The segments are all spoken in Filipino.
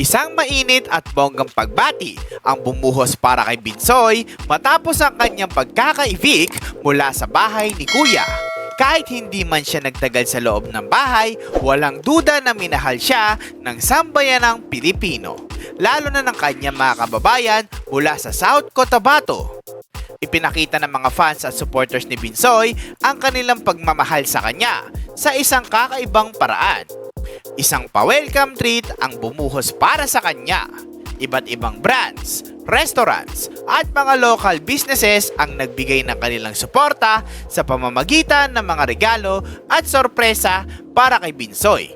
Isang mainit at bonggang pagbati ang bumuhos para kay Binsoy matapos ang kanyang pagkaka-evict mula sa bahay ni Kuya. Kahit hindi man siya nagtagal sa loob ng bahay, walang duda na minahal siya ng sambayanang Pilipino. Lalo na ng kanyang mga kababayan mula sa South Cotabato. Ipinakita ng mga fans at supporters ni Binsoy ang kanilang pagmamahal sa kanya sa isang kakaibang paraan. Isang pa-welcome treat ang bumuhos para sa kanya. Iba't ibang brands, restaurants, at mga local businesses ang nagbigay ng kanilang suporta sa pamamagitan ng mga regalo at sorpresa para kay Binsoy.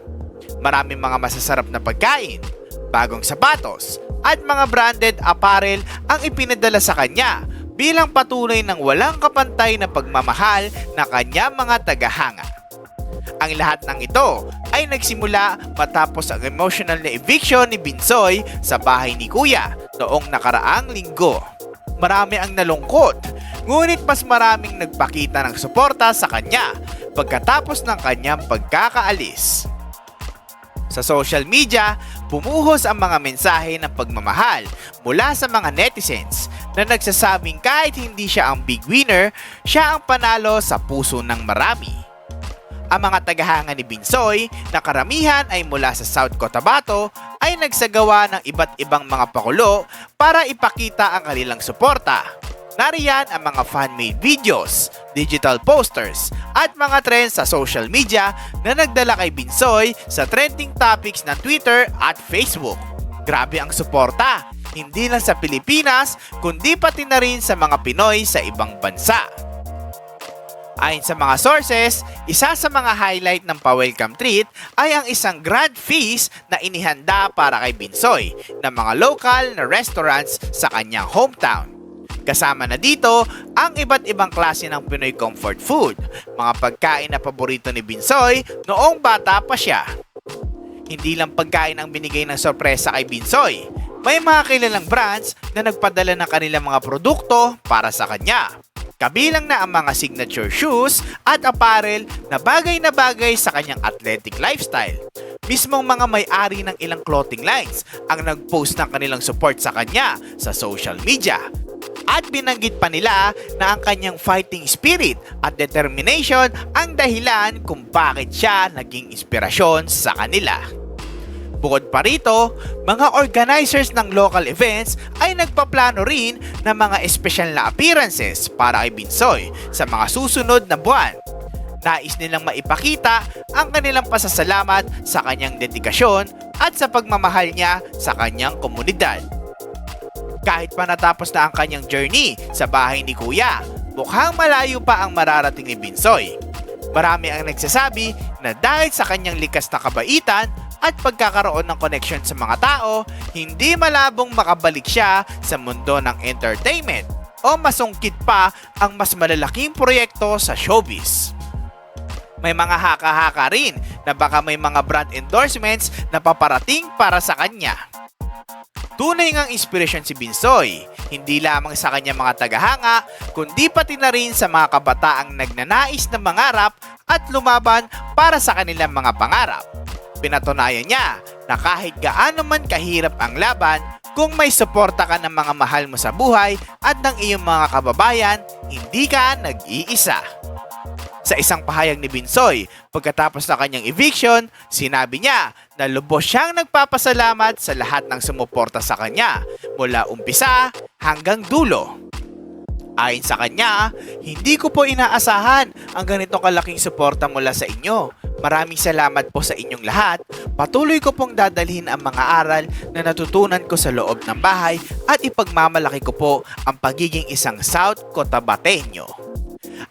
Maraming mga masasarap na pagkain, bagong sapatos, at mga branded apparel ang ipinadala sa kanya bilang patunay ng walang kapantay na pagmamahal na kanya mga tagahanga. Ang lahat ng ito ay nagsimula matapos ang emotional na eviction ni Binsoy sa bahay ni Kuya noong nakaraang linggo. Marami ang nalungkot, ngunit mas maraming nagpakita ng suporta sa kanya pagkatapos ng kanyang pagkakaalis. Sa social media, bumuhos ang mga mensahe ng pagmamahal mula sa mga netizens na nagsasabing kahit hindi siya ang big winner, siya ang panalo sa puso ng marami. Ang mga tagahanga ni Binsoy na karamihan ay mula sa South Cotabato ay nagsagawa ng iba't ibang mga pakulo para ipakita ang kanilang suporta. Nariyan ang mga fan-made videos, digital posters, at mga trends sa social media na nagdala kay Binsoy sa trending topics ng Twitter at Facebook. Grabe ang suporta, hindi lang sa Pilipinas, kundi pati na rin sa mga Pinoy sa ibang bansa. Ayon sa mga sources, isa sa mga highlight ng pa-welcome treat ay ang isang grand feast na inihanda para kay Binsoy ng mga local na restaurants sa kanyang hometown. Kasama na dito ang iba't ibang klase ng Pinoy comfort food, mga pagkain na paborito ni Binsoy noong bata pa siya. Hindi lang pagkain ang binigay ng sorpresa kay Binsoy, may mga kilalang brands na nagpadala ng kanilang mga produkto para sa kanya. Kabilang na ang mga signature shoes at apparel na bagay na bagay sa kanyang athletic lifestyle. Mismong mga may-ari ng ilang clothing lines ang nag-post ng kanilang support sa kanya sa social media. At binanggit pa nila na ang kanyang fighting spirit at determination ang dahilan kung bakit siya naging inspirasyon sa kanila. Bukod pa rito, mga organizers ng local events ay nagpaplano rin ng mga espesyal na appearances para kay Binsoy sa mga susunod na buwan. Nais nilang maipakita ang kanilang pasasalamat sa kanyang dedikasyon at sa pagmamahal niya sa kanyang komunidad. Kahit pa natapos na ang kanyang journey sa bahay ni Kuya, mukhang malayo pa ang mararating ni Binsoy. Marami ang nagsasabi na dahil sa kanyang likas na kabaitan at pagkakaroon ng connection sa mga tao, hindi malabong makabalik siya sa mundo ng entertainment o masungkit pa ang mas malalaking proyekto sa showbiz. May mga haka-haka rin na baka may mga brand endorsements na paparating para sa kanya. Tunay ngang inspirasyon si Binsoy, hindi lamang sa kanyang mga tagahanga, kundi pati na rin sa mga kabataang nagnanais na mangarap at lumaban para sa kanilang mga pangarap. Pinatunayan niya na kahit gaano man kahirap ang laban, kung may suporta ka ng mga mahal mo sa buhay at ng iyong mga kababayan, hindi ka nag-iisa. Sa isang pahayag ni Binsoy, pagkatapos ng kanyang eviction, sinabi niya na lubos siyang nagpapasalamat sa lahat ng sumuporta sa kanya mula umpisa hanggang dulo. Ayon sa kanya, hindi ko po inaasahan ang ganitong kalaking suporta mula sa inyo. Maraming salamat po sa inyong lahat. Patuloy ko pong dadalhin ang mga aral na natutunan ko sa loob ng bahay at ipagmamalaki ko po ang pagiging isang South Cotabateño.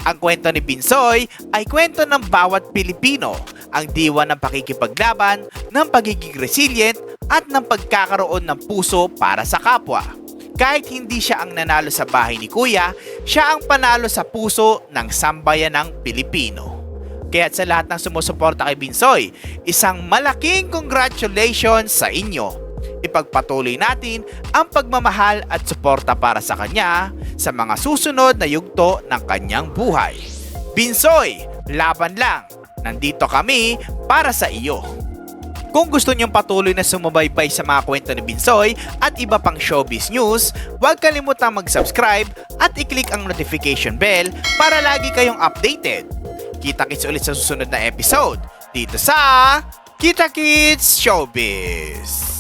Ang kwento ni Binsoy ay kwento ng bawat Pilipino, ang diwa ng pakikipaglaban, ng pagiging resilient at ng pagkakaroon ng puso para sa kapwa. Kahit hindi siya ang nanalo sa bahay ni Kuya, siya ang panalo sa puso ng sambayan ng Pilipino. Kaya sa lahat ng sumusuporta kay Binsoy, isang malaking congratulations sa inyo. Ipagpatuloy natin ang pagmamahal at suporta para sa kanya sa mga susunod na yugto ng kanyang buhay. Binsoy, laban lang! Nandito kami para sa iyo. Kung gusto niyong patuloy na sumubaybay sa mga kwento ni Binsoy at iba pang showbiz news, huwag kalimutang mag-subscribe at i-click ang notification bell para lagi kayong updated. Kita-kits ulit sa susunod na episode dito sa Kita Kids Showbiz!